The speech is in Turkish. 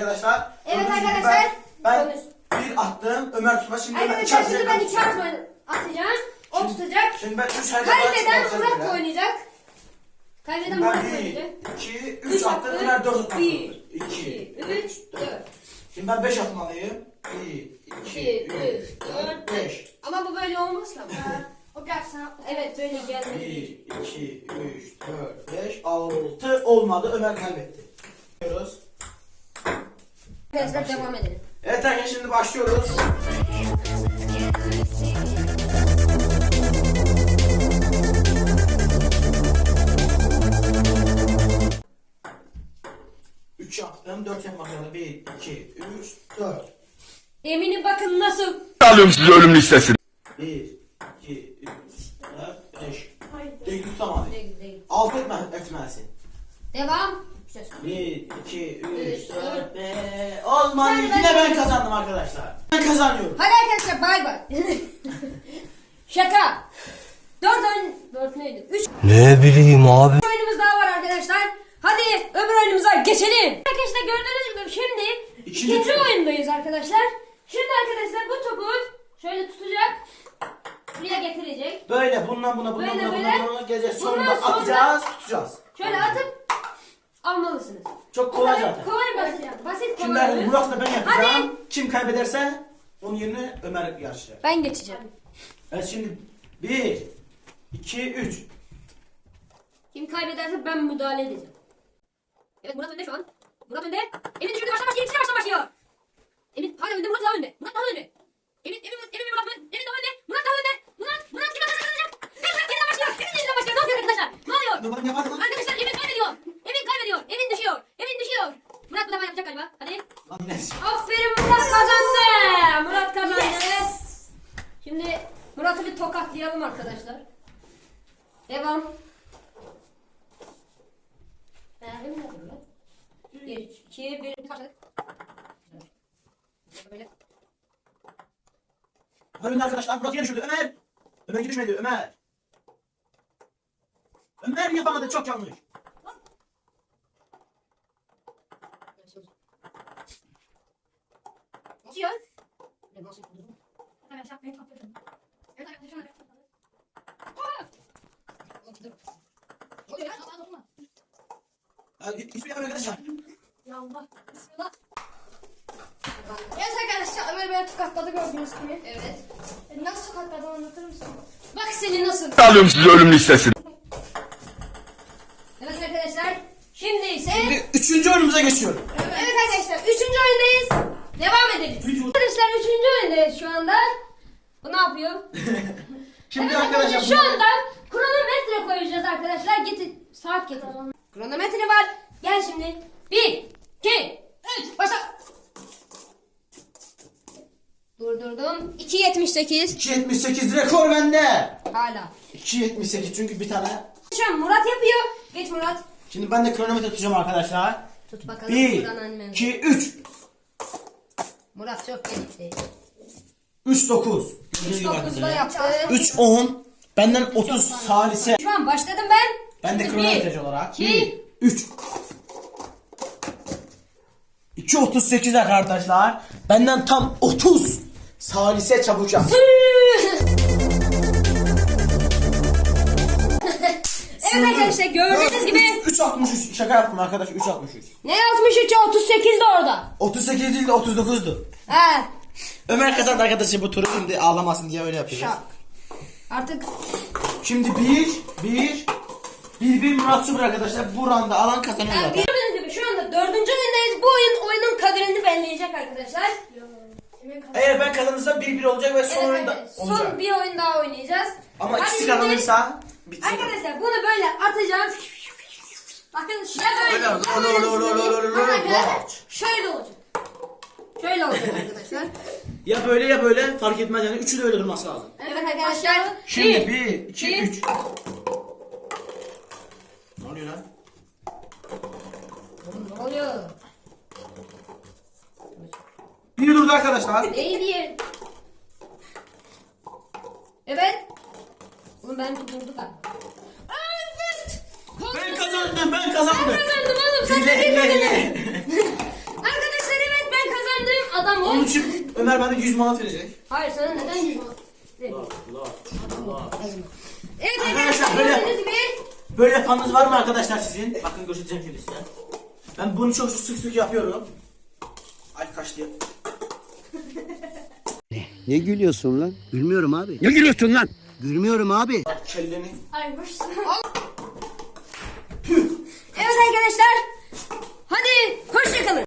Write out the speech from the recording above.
arkadaşlar. Evet Gördüğünüz arkadaşlar. Ben, ben bir attım. Ömer tutma. Şimdi Ömer iki Arkadaşlar şimdi ben iki atma atacağım. O tutacak. Şimdi ben üç herkese Kaleden atacağım. Oynayacak. Kaleden Murat Ben oynayacak. bir, iki, üç Üç attım. Ömer dört atmak Bir, zorundadır. İki, 3, 4. Şimdi ben beş atmalıyım. Bir, iki, üç, dört, beş. Ama bu böyle olmaz lan. O gelsin. Evet böyle geldi. Bir, iki, üç, dört, beş, altı olmadı. Ömer kaybetti. Arkadaşlar devam edelim. Evet arkadaşlar şimdi başlıyoruz. Üç yaptım. Dört yapmak zorunda. Bir, iki, üç, dört. Eminim bakın nasıl. alıyorum size ölüm listesini. Bir, iki, üç, dört, beş. Hayır. Değil tutamadı. Değil, değil. Altı etme, etmezsin. Devam. Söz. Bir, iki, üç, Üç, dört, beş. Olmadı. Bir tane Yine ben- ben kazandım arkadaşlar. Ben kazanıyorum. Hadi arkadaşlar bay bay. Şaka. Dört oyun... Dört neydi? Üç Ne bileyim abi. oyunumuz daha var arkadaşlar. Hadi öbür oyunumuza geçelim. Arkadaşlar gördüğünüz gibi şimdi İkinci ikinci tur. oyundayız arkadaşlar. Şimdi arkadaşlar bu topu şöyle tutacak. Buraya getirecek. Böyle bundan buna bundan Böyle, buna böyle. bundan buna geleceğiz. Bundan Sonunda sonra- atacağız, tutacağız. Şöyle atıp almalısınız. Çok kolay zaten. Kolay basit. Basit Şimdi kolay. oyun. Murat'la ben yapacağım. Hadi. Kim kaybederse onun yerine Ömer yarışacak. Ben geçeceğim. Evet şimdi bir, iki, üç. Kim kaybederse ben müdahale edeceğim. Evet Murat önde şu an. Murat önde. Emin düşürdü baştan başlıyor. İkisi baştan başlıyor. Emin hala önde. Murat daha önde. Murat daha önde. Emin, Emin, Emin, Murat, Emin, daha önde. Murat daha önde. Murat, Murat kim kazanacak? Emin Murat yeniden başlıyor. Emin yeniden başlıyor. Ne oluyor arkadaşlar? Ne oluyor? Numaranı yapardın lan. Arkadaşlar Emin kaybediyor. Emin kaybediyor. Emin düşüyor. Emin düşüyor. Murat bu defa yapacak galiba. Hadi. Lan yine. Aferin Murat kazandı. Murat kazandı. Şimdi Murat'ı bir tokatlayalım arkadaşlar. Devam. Beğendin mi Murat? Bir, iki, bir, başladık. Böyle. Ömer arkadaşlar Murat yine düşürdü. Ömer. Ömer düşmedi Ömer. Ömer yapamadı çok yanlış. Nasıl ya? Nasıl? Arkadaşlar ben kapıyorum. Evet arkadaşlar. Ne oluyor ya? Aa, dokunma. Ya, hiçbir yapamıyor arkadaşlar. Ya Allah. Bismillah. Evet arkadaşlar Ömer beni tokatladı gördüğünüz gibi. Evet. E, Nasıl sokaklardan anlatır mısın? Bak seni nasıl. Alıyorum size ölüm listesini. Evet arkadaşlar. Şimdi ise... Şimdi üçüncü oyunumuza geçiyorum. Evet arkadaşlar üçüncü oyundayız. Devam edelim. Arkadaşlar üçüncü oyundayız şu anda. Bu ne yapıyor? Şimdi Evet arkadaşlar şu anda kronometre koyacağız arkadaşlar. Git saat getir. Kronometre var. Gel şimdi. Bir, iki, üç, başla. Durdurdum. 2.78 2.78 rekor bende. hala. 2.78 çünkü bir tane. Şu an Murat yapıyor. Geç Murat. Şimdi ben de kronometre tutacağım arkadaşlar. Tut bakalım. 1, buradan anneme. 2, 3. Murat çok gelişti. 3, 9. 9'da yaptı. 3, 10. Benden 30 salise. Şu an başladım ben. Ben de kronometreci olarak. iki. 1, 3. 2.38 arkadaşlar. Benden tam 30 salise çabuk yap. Evet arkadaşlar gördüğünüz gibi 3.63 şaka yaptım arkadaş 3.63. ne 63 38 de orada. 38 değil de 39'du. He. Ömer kazandı arkadaşlar bu turu şimdi ağlamasın diye öyle yapıyoruz. Şak. Artık Şimdi 1 1 1 1 Murat 0 arkadaşlar. Bu randa alan kazanıyor yani zaten. gördüğünüz gibi şu anda dördüncü oyundayız. Bu oyun oyunun kaderini belirleyecek arkadaşlar. Eğer ben kazanırsam 1 1 olacak ve son Evet, oyunda evet. olacak. Son bir oyun daha oynayacağız. Ama Hadi ikisi şimdi- kazanırsa bitecek. Arkadaşlar bunu böyle atacağız. Bakın ya böyle. Öyle, ya öyle, böyle öyle, öyle, zıplayıp- öyle, öyle, Bakın öyle. arkadaşlar, Watch. Şöyle olacak. Şöyle olacak arkadaşlar. Ya böyle ya böyle fark etmez yani. Üçü de öyle durması lazım. Evet arkadaşlar. Şimdi 1 2 iki, 3 Ne oluyor lan? Ne oluyor? Bir durdu arkadaşlar. Değil diye. Evet. Oğlum ben durdum galiba. Kazandım ben kazandım. Ben kazandım oğlum. Sen de hile hile. Arkadaşlar evet ben kazandım. Adam o. Onun için Ömer bana 100 manat verecek. Hayır sana neden 100 manat? Evet. Evet Arkadaşlar, böyle- Böyle yapanınız var mı arkadaşlar sizin? Bakın göstereceğim şimdi size. Ben bunu çok sık sık yapıyorum. Ay kaçtı. Ne gülüyorsun lan? Gülmüyorum abi. Ne gülüyorsun lan? Gülmüyorum abi. Bak kelleni. Ay boş arkadaşlar. Hadi hoşçakalın.